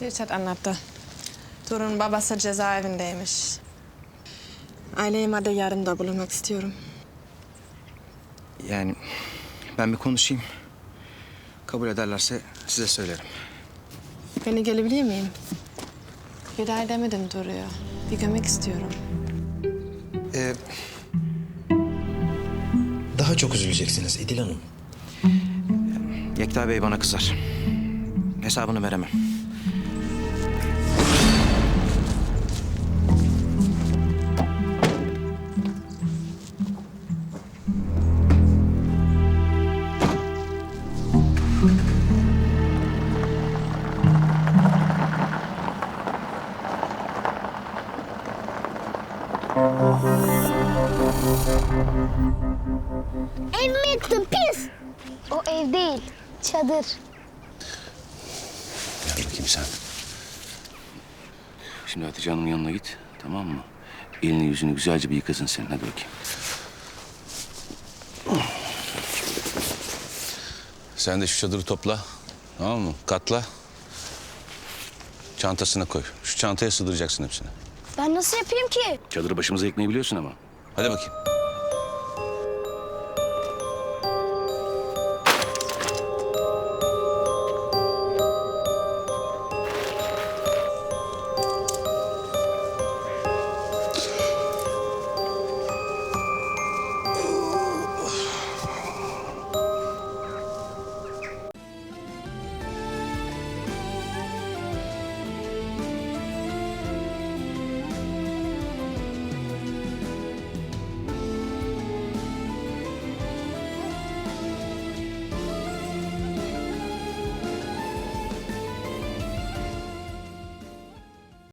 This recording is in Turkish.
Dilşat anlattı. Turun babası cezaevindeymiş. Aileyime de yardımda bulunmak istiyorum. Yani ben bir konuşayım. Kabul ederlerse size söylerim. Beni gelebilir miyim? Bir daha demedim Duru'ya. Bir gömek istiyorum. Ee, daha çok üzüleceksiniz İdil Hanım. Yekta Bey bana kızar. Hesabını veremem. Ev mi yıktın pis? O ev değil, çadır. Gel bakayım sen. Şimdi Hatice Hanım'ın yanına git. Tamam mı? Elini yüzünü güzelce bir yıkasın senin. Hadi bakayım. Sen de şu çadırı topla. Tamam mı? Katla. Çantasına koy. Şu çantaya sığdıracaksın hepsini. Ben nasıl yapayım ki? Çadırı başımıza yıkmayı biliyorsun ama. Hadi bakayım.